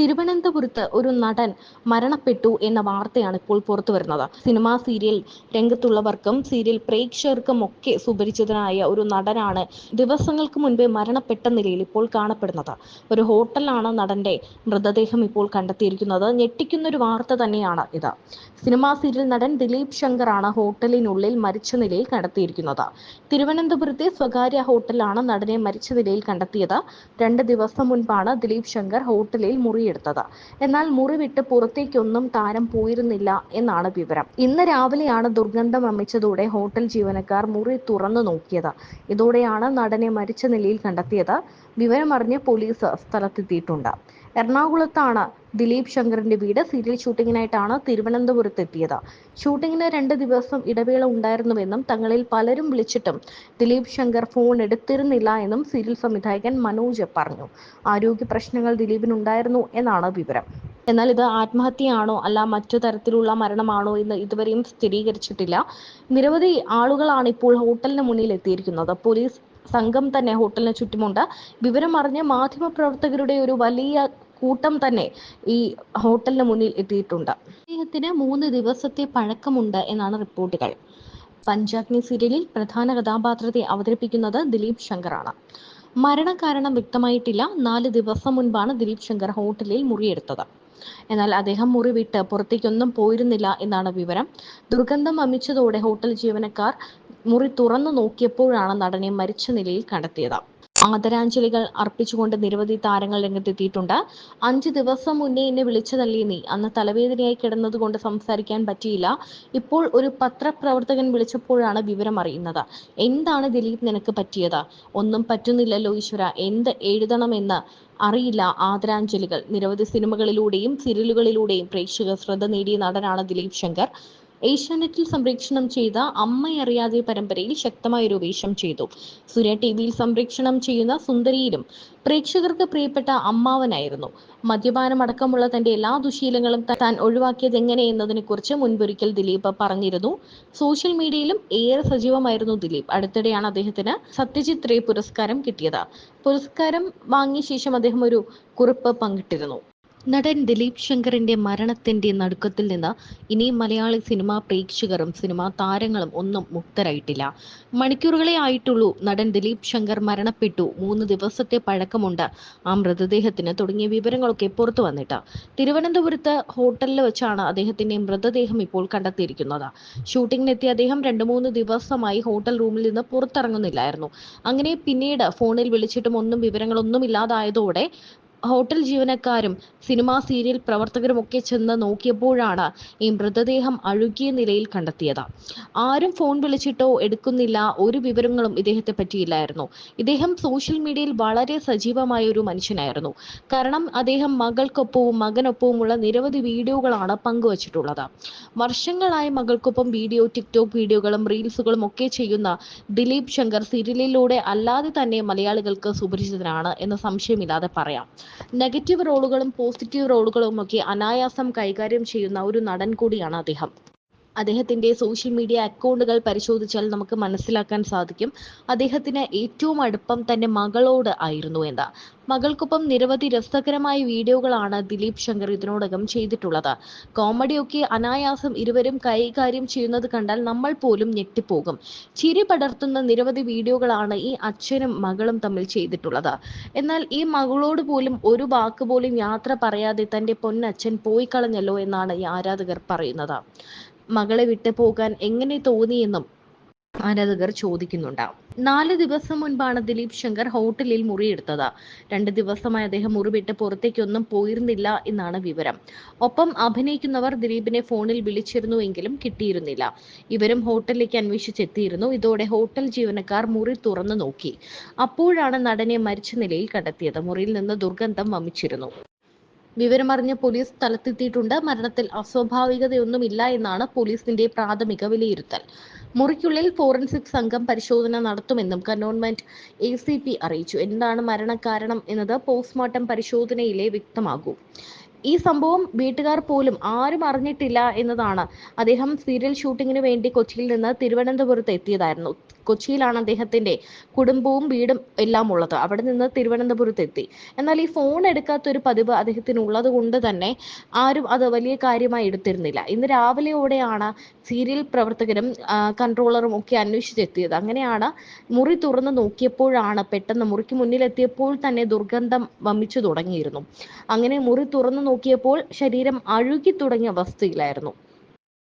തിരുവനന്തപുരത്ത് ഒരു നടൻ മരണപ്പെട്ടു എന്ന വാർത്തയാണ് ഇപ്പോൾ പുറത്തു വരുന്നത്. സിനിമാ സീരിയൽ രംഗത്തുള്ളവർക്കും സീരിയൽ പ്രേക്ഷകർക്കും ഒക്കെ സുപരിചിതനായ ഒരു നടനാണ് ദിവസങ്ങൾക്ക് മുൻപേ മരണപ്പെട്ട നിലയിൽ ഇപ്പോൾ കാണപ്പെടുന്നത്. ഒരു ഹോട്ടലാണ് നടന്റെ മൃതദേഹം ഇപ്പോൾ കണ്ടെത്തിയിരിക്കുന്നത്. ഞെട്ടിക്കുന്ന ഒരു വാർത്ത തന്നെയാണ് ഇത്. സിനിമാ സീരിയൽ നടൻ ദിലീപ് ശങ്കറാണ് ഹോട്ടലിനുള്ളിൽ മരിച്ച നിലയിൽ കണ്ടെത്തിയിരിക്കുന്നത്. തിരുവനന്തപുരത്തെ സ്വകാര്യ ഹോട്ടലാണ് നടനെ മരിച്ച നിലയിൽ കണ്ടെത്തിയത്. രണ്ട് ദിവസം മുൻപാണ് ദിലീപ് ശങ്കർ ഹോട്ടലിൽ മുറിയെടുത്തത്. എന്നാൽ മുറി വിട്ട് പുറത്തേക്കൊന്നും താരം പോയിരുന്നില്ല എന്നാണ് വിവരം. ഇന്ന് രാവിലെയാണ് ദുർഗന്ധം വമിച്ചതോടെ ഹോട്ടൽ ജീവനക്കാർ മുറി തുറന്നു നോക്കിയത്. ഇതോടെയാണ് നടനെ മരിച്ച നിലയിൽ കണ്ടെത്തിയത്. വിവരമറിഞ്ഞ് പോലീസ് സ്ഥലത്തെത്തിയിട്ടുണ്ട്. എറണാകുളത്താണ് ദിലീപ് ശങ്കറിന്റെ വീട്. സീരിയൽ ഷൂട്ടിങ്ങിനായിട്ടാണ് തിരുവനന്തപുരത്ത് എത്തിയത് ഷൂട്ടിങ്ങിന് രണ്ട് ദിവസം ഇടവേള ഉണ്ടായിരുന്നുവെന്നും തങ്ങളിൽ പലരും വിളിച്ചിട്ടും ദിലീപ് ശങ്കർ ഫോൺ എടുത്തിരുന്നില്ല എന്നും സീരിയൽ സംവിധായകൻ മനോജ് പറഞ്ഞു. ആരോഗ്യ പ്രശ്നങ്ങൾ ദിലീപിനുണ്ടായിരുന്നു എന്നാണ് വിവരം. എന്നാൽ ഇത് ആത്മഹത്യയാണോ അല്ല മറ്റു തരത്തിലുള്ള മരണമാണോ എന്ന് ഇതുവരെയും സ്ഥിരീകരിച്ചിട്ടില്ല. നിരവധി ആളുകളാണ് ഇപ്പോൾ ഹോട്ടലിന് മുന്നിൽ എത്തിയിരിക്കുന്നത്. പോലീസ് സംഘം തന്നെ ഹോട്ടലിന് ചുറ്റുമുണ്ട്. വിവരം അറിഞ്ഞ മാധ്യമപ്രവർത്തകരുടെ ഒരു വലിയ കൂട്ടം തന്നെ ഈ ഹോട്ടലിന് മുന്നിൽ എത്തിയിട്ടുണ്ട്. അദ്ദേഹത്തിന് മൂന്ന് ദിവസത്തെ പഴക്കമുണ്ട് എന്നാണ് റിപ്പോർട്ടുകൾ. പഞ്ചാഗ്നി സീരിയലിൽ പ്രധാന കഥാപാത്രത്തെ അവതരിപ്പിക്കുന്നത് ദിലീപ് ശങ്കറാണ്. മരണകാരണം വ്യക്തമായിട്ടില്ല. നാല് ദിവസം മുൻപാണ് ദിലീപ് ശങ്കർ ഹോട്ടലിൽ മുറിയെടുത്തത്. എന്നാൽ അദ്ദേഹം മുറി വിട്ട് പുറത്തേക്കൊന്നും പോയിരുന്നില്ല എന്നാണ് വിവരം. ദുർഗന്ധം വമിച്ചതോടെ ഹോട്ടൽ ജീവനക്കാർ മുറി തുറന്നു നോക്കിയപ്പോഴാണ് നടനെ മരിച്ച നിലയിൽ കണ്ടെത്തിയത്. ആദരാഞ്ജലികൾ അർപ്പിച്ചുകൊണ്ട് നിരവധി താരങ്ങൾ രംഗത്തെത്തിയിട്ടുണ്ട്. അഞ്ച് ദിവസം മുന്നേ എന്നെ വിളിച്ചതല്ലേ നീ? അന്ന് തലവേദനയായി കിടന്നതുകൊണ്ട് സംസാരിക്കാൻ പറ്റിയില്ല. ഇപ്പോൾ ഒരു പത്രപ്രവർത്തകൻ വിളിച്ചപ്പോഴാണ് വിവരം അറിയുന്നത്. എന്താണ് ദിലീപ് നിനക്ക് പറ്റിയത്? ഒന്നും പറ്റുന്നില്ലല്ലോ ഈശ്വര. എന്ത് എഴുതണമെന്ന് അറിയില്ല ആദരാഞ്ജലികൾ. നിരവധി സിനിമകളിലൂടെയും സീരിയലുകളിലൂടെയും പ്രേക്ഷക ശ്രദ്ധ നേടിയ നടനാണ് ദിലീപ് ശങ്കർ. ഏഷ്യാനെറ്റിൽ സംപ്രേക്ഷണം ചെയ്ത അമ്മയറിയാതെ പരമ്പരയിൽ ശക്തമായൊരു വേഷം ചെയ്തു. സൂര്യ ടി വിയിൽ സംപ്രേക്ഷണം ചെയ്യുന്ന സുന്ദരിയിലും പ്രേക്ഷകർക്ക് പ്രിയപ്പെട്ട അമ്മാവനായിരുന്നു. മദ്യപാനം അടക്കമുള്ള തന്റെ എല്ലാ ദുശീലങ്ങളും താൻ ഒഴിവാക്കിയത് എങ്ങനെ എന്നതിനെക്കുറിച്ച് മുൻപൊരിക്കൽ ദിലീപ് പറഞ്ഞിരുന്നു. സോഷ്യൽ മീഡിയയിലും ഏറെ സജീവമായിരുന്നു ദിലീപ്. അടുത്തിടെയാണ് അദ്ദേഹത്തിന് സത്യജിത് റേ പുരസ്കാരം കിട്ടിയത്. പുരസ്കാരം വാങ്ങിയ ശേഷം അദ്ദേഹം ഒരു കുറിപ്പ് പങ്കിട്ടിരുന്നു. നടൻ ദിലീപ് ശങ്കറിന്റെ മരണത്തിന്റെ നടുക്കത്തിൽ നിന്ന് ഇനിയും മലയാളി സിനിമാ പ്രേക്ഷകരും സിനിമാ താരങ്ങളും ഒന്നും മുക്തരായിട്ടില്ല. മണിക്കൂറുകളെ ആയിട്ടുള്ളൂ നടൻ ദിലീപ് ശങ്കർ മരണപ്പെട്ടു. മൂന്ന് ദിവസത്തെ പഴക്കമുണ്ട് ആ മൃതദേഹത്തിന്. തുടങ്ങിയ വിവരങ്ങളൊക്കെ പുറത്തു വന്നിട്ട്. തിരുവനന്തപുരത്ത് ഹോട്ടലിൽ വെച്ചാണ് അദ്ദേഹത്തിന്റെ മൃതദേഹം ഇപ്പോൾ കണ്ടെത്തിയിരിക്കുന്നത്. ഷൂട്ടിങ്ങിനെത്തിയ അദ്ദേഹം രണ്ട് മൂന്ന് ദിവസമായി ഹോട്ടൽ റൂമിൽ നിന്ന് പുറത്തിറങ്ങുന്നില്ലായിരുന്നു. അങ്ങനെ പിന്നീട് ഫോണിൽ വിളിച്ചിട്ടും ഒന്നും വിവരങ്ങളൊന്നും ഇല്ലാതായതോടെ ഹോട്ടൽ ജീവനക്കാരും സിനിമാ സീരിയൽ പ്രവർത്തകരും ഒക്കെ ചെന്ന് നോക്കിയപ്പോഴാണ് ഈ മൃതദേഹം അഴുകിയ നിലയിൽ കണ്ടെത്തിയത്. ആരും ഫോൺ വിളിച്ചിട്ടോ എടുക്കുന്നില്ല. ഒരു വിവരങ്ങളും ഇദ്ദേഹത്തെ പറ്റിയില്ലായിരുന്നു. ഇദ്ദേഹം സോഷ്യൽ മീഡിയയിൽ വളരെ സജീവമായ ഒരു മനുഷ്യനായിരുന്നു. കാരണം അദ്ദേഹം മകൾക്കൊപ്പവും മകനൊപ്പവുമുള്ള നിരവധി വീഡിയോകളാണ് പങ്കുവച്ചിട്ടുള്ളത്. വർഷങ്ങളായി മകൾക്കൊപ്പം വീഡിയോ ടിക്ടോക്ക് വീഡിയോകളും റീൽസുകളും ഒക്കെ ചെയ്യുന്ന ദിലീപ് ശങ്കർ സീരിയലിലൂടെ അല്ലാതെ തന്നെ മലയാളികൾക്ക് സുപരിചിതനാണ് എന്ന് സംശയമില്ലാതെ പറയാം. നെഗറ്റീവ് റോളുകളും പോസിറ്റീവ് റോളുകളും ഒക്കെ അനായാസം കൈകാര്യം ചെയ്യുന്ന ഒരു നടൻ കൂടിയാണ് അദ്ദേഹം. അദ്ദേഹത്തിന്റെ സോഷ്യൽ മീഡിയ അക്കൗണ്ടുകൾ പരിശോധിച്ചാൽ നമുക്ക് മനസ്സിലാക്കാൻ സാധിക്കും. അദ്ദേഹത്തിന് ഏറ്റവും അടുപ്പം തന്റെ മകളോട് ആയിരുന്നു എന്ന്. മകൾക്കൊപ്പം നിരവധി രസകരമായ വീഡിയോകളാണ് ദിലീപ് ശങ്കർ ഇതിനോടകം ചെയ്തിട്ടുള്ളത്. കോമഡിയൊക്കെ അനായാസം ഇരുവരും കൈകാര്യം ചെയ്യുന്നത് കണ്ടാൽ നമ്മൾ പോലും ഞെട്ടിപ്പോകും. ചിരി പടർത്തുന്ന നിരവധി വീഡിയോകളാണ് ഈ അച്ഛനും മകളും തമ്മിൽ ചെയ്തിട്ടുള്ളത്. എന്നാൽ ഈ മകളോട് പോലും ഒരു വാക്ക് പോലും യാത്ര പറയാതെ തന്റെ പൊന്നച്ഛൻ പോയി കളഞ്ഞല്ലോ എന്നാണ് ഈ ആരാധകർ പറയുന്നത്. മകളെ വിട്ടു പോകാൻ എങ്ങനെ തോന്നിയെന്നും ആരാധകർ ചോദിക്കുന്നുണ്ട്. നാല് ദിവസം മുൻപാണ് ദിലീപ് ശങ്കർ ഹോട്ടലിൽ മുറിയെടുത്തത്. രണ്ട് ദിവസമായി അദ്ദേഹം മുറി വിട്ട് പുറത്തേക്കൊന്നും പോയിരുന്നില്ല എന്നാണ് വിവരം. ഒപ്പം അഭിനയിക്കുന്നവർ ദിലീപിനെ ഫോണിൽ വിളിച്ചിരുന്നുവെങ്കിലും കിട്ടിയിരുന്നില്ല. ഇവരും ഹോട്ടലിലേക്ക് അന്വേഷിച്ചെത്തിയിരുന്നു. ഇതോടെ ഹോട്ടൽ ജീവനക്കാർ മുറി തുറന്നു നോക്കി. അപ്പോഴാണ് നടനെ മരിച്ച നിലയിൽ കണ്ടെത്തിയത്. മുറിയിൽ നിന്ന് ദുർഗന്ധം വമിച്ചിരുന്നു. വിവരമറിഞ്ഞ പോലീസ് സ്ഥലത്തെത്തിയിട്ടുണ്ട്. മരണത്തിൽ അസ്വാഭാവികതയൊന്നുമില്ല എന്നാണ് പോലീസിന്റെ പ്രാഥമിക വിലയിരുത്തൽ. മുറിക്കുള്ളിൽ ഫോറൻസിക് സംഘം പരിശോധന നടത്തുമെന്നും കന്റോൺമെന്റ് എ സി പി അറിയിച്ചു. എന്താണ് മരണകാരണം എന്നത് പോസ്റ്റ്മോർട്ടം പരിശോധനയിലെ വ്യക്തമാകും. ഈ സംഭവം വീട്ടുകാർ പോലും ആരും അറിഞ്ഞിട്ടില്ല എന്നതാണ്. അദ്ദേഹം സീരിയൽ ഷൂട്ടിങ്ങിന് വേണ്ടി കൊച്ചിയിൽ നിന്ന് തിരുവനന്തപുരത്ത് എത്തിയതായിരുന്നു. കൊച്ചിയിലാണ് അദ്ദേഹത്തിന്റെ കുടുംബവും വീടും എല്ലാം ഉള്ളത് അവിടെ നിന്ന് തിരുവനന്തപുരത്ത് എത്തി എന്നാൽ ഈ ഫോൺ എടുക്കാത്ത ഒരു പതിവ് അദ്ദേഹത്തിന് ഉള്ളത് കൊണ്ട് തന്നെ ആരും അത് വലിയ കാര്യമായി എടുത്തിരുന്നില്ല. ഇന്ന് രാവിലെയോടെയാണ് സീരിയൽ പ്രവർത്തകരും കൺട്രോളറും ഒക്കെ അന്വേഷിച്ചെത്തിയത്. അങ്ങനെയാണ് മുറി തുറന്ന് നോക്കിയപ്പോഴാണ് പെട്ടെന്ന് മുറിക്ക് മുന്നിലെത്തിയപ്പോൾ തന്നെ ദുർഗന്ധം വമിച്ചു തുടങ്ങിയിരുന്നു. അങ്ങനെ മുറി തുറന്നു നോക്കിയപ്പോൾ ശരീരം അഴുകി തുടങ്ങിയ അവസ്ഥയിലായിരുന്നു.